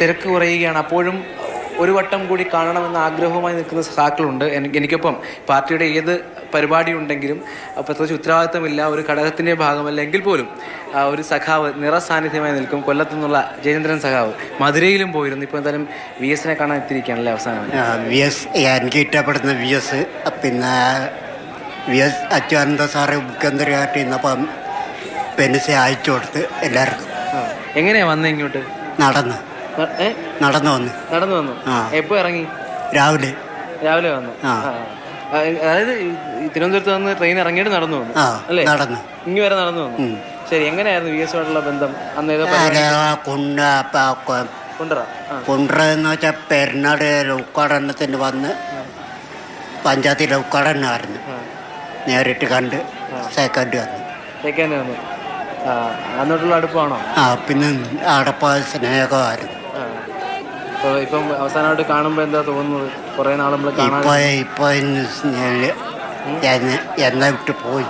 തിരക്ക് കുറയുകയാണ്. അപ്പോഴും ഒരു വട്ടം കൂടി കാണണമെന്ന ആഗ്രഹവുമായി നിൽക്കുന്ന സഖാക്കളുണ്ട്. എനിക്ക് എനിക്കൊപ്പം പാർട്ടിയുടെ ഏത് പരിപാടി ഉണ്ടെങ്കിലും പ്രത്യേകിച്ച് ഉത്തരവാദിത്തമില്ല ഒരു ഘടകത്തിന്റെ ഭാഗമല്ല എങ്കിൽ പോലും ഒരു സഖാവ് നിറസാന്നിധ്യമായി നിൽക്കും. കൊല്ലത്തു നിന്നുള്ള ജയേന്ദ്രൻ സഖാവ് മധുരയിലും പോയിരുന്നു. ഇപ്പോൾ എന്തായാലും വി എസിനെ കാണാൻ എത്തിയിരിക്കുകയാണല്ലേ അവസാനം? വി എസ് എനിക്ക് ഇഷ്ടപ്പെടുന്ന വി എസ് പിന്നെ വി എസ് അച്യുതാനന്ദ സാറ് മുഖ്യമന്ത്രിയായിട്ട് ഇന്നപ്പം പെൻസ് അയച്ചു കൊടുത്ത് എല്ലാവർക്കും. എങ്ങനെയാണ് വന്നത് ഇങ്ങോട്ട്? നടന്ന്. നടന്നു വന്നു. നടന്നു വന്നു. എപ്പോ ഇറങ്ങി? രാവിലെ. രാവിലെ വന്നു. അതായത് തിരുവനന്തപുരത്ത് വന്ന് ട്രെയിൻ ഇറങ്ങിയിട്ട് നടന്നു വന്നു. അല്ലേ? നടന്നു. ഇങ്ങ് വരെ നടന്നു വന്നു. ശരി എങ്ങനെയായിരുന്നു വി എസുമായിട്ടുള്ള ബന്ധം? അന്ന് ഏതോ കുണ്ടറ കുണ്ട കൊണ്ടുവരാ ആ. കുണ്ട്ര എന്ന് വെച്ചാൽ പെരുന്നാട് ഉദ്ഘാടനത്തിന് വന്ന് പഞ്ചായത്തിലെ ഉദ്ഘാടനമായിരുന്നു. നേരിട്ട് കണ്ട് സെക്കൻഡ് വന്നു. സെക്കൻഡ് വന്നു. അന്നോട്ടുള്ള അടുപ്പാണോ? ആ പിന്നെ അടപ്പ സ്നേഹമായിരുന്നു. ഇപ്പോൾ ഇപ്പം അവസാനമായിട്ട് കാണുമ്പോൾ എന്താ തോന്നുന്നത്? കുറേ നാൾ നമ്മൾ കാണാൻ ഇപ്പൊ ഇപ്പൊ ഇന്ന് എന്നെ വിട്ട് പോയി.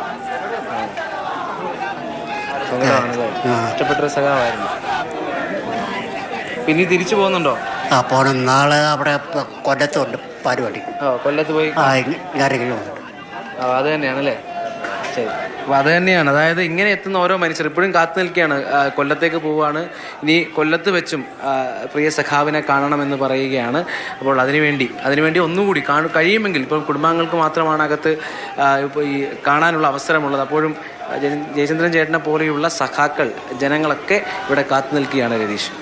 സങ്കടമാണല്ലേ ആ. ഇഷ്ടപ്പെട്ടൊരു സഖാവായിരുന്നു. പിന്നെ തിരിച്ചു പോകുന്നുണ്ടോ? അപ്പോൾ നാളെ അവിടെ കൊല്ലത്തുണ്ട് പരിപാടി. കൊല്ലത്ത് പോയി ആ ആരെങ്കിലും ആ, അത് തന്നെയാണല്ലേ? ശരി. അപ്പോൾ അത് തന്നെയാണ്. അതായത് ഇങ്ങനെ എത്തുന്ന ഓരോ മനുഷ്യർ ഇപ്പോഴും കാത്തു നിൽക്കുകയാണ്. കൊല്ലത്തേക്ക് പോവുകയാണ് ഇനി കൊല്ലത്ത് വെച്ചും പ്രിയ സഖാവിനെ കാണണമെന്ന് പറയുകയാണ്. അപ്പോൾ അതിനുവേണ്ടി അതിനുവേണ്ടി ഒന്നുകൂടി കാണു കഴിയുമെങ്കിൽ ഇപ്പോൾ കുടുംബാംഗങ്ങൾക്ക് മാത്രമാണ് അകത്ത് ഇപ്പോൾ ഈ കാണാനുള്ള അവസരമുള്ളത്. അപ്പോഴും ജയചന്ദ്രൻ ചേട്ടനെ പോലെയുള്ള സഖാക്കൾ ജനങ്ങളൊക്കെ ഇവിടെ കാത്തു നിൽക്കുകയാണ് രതീഷ്.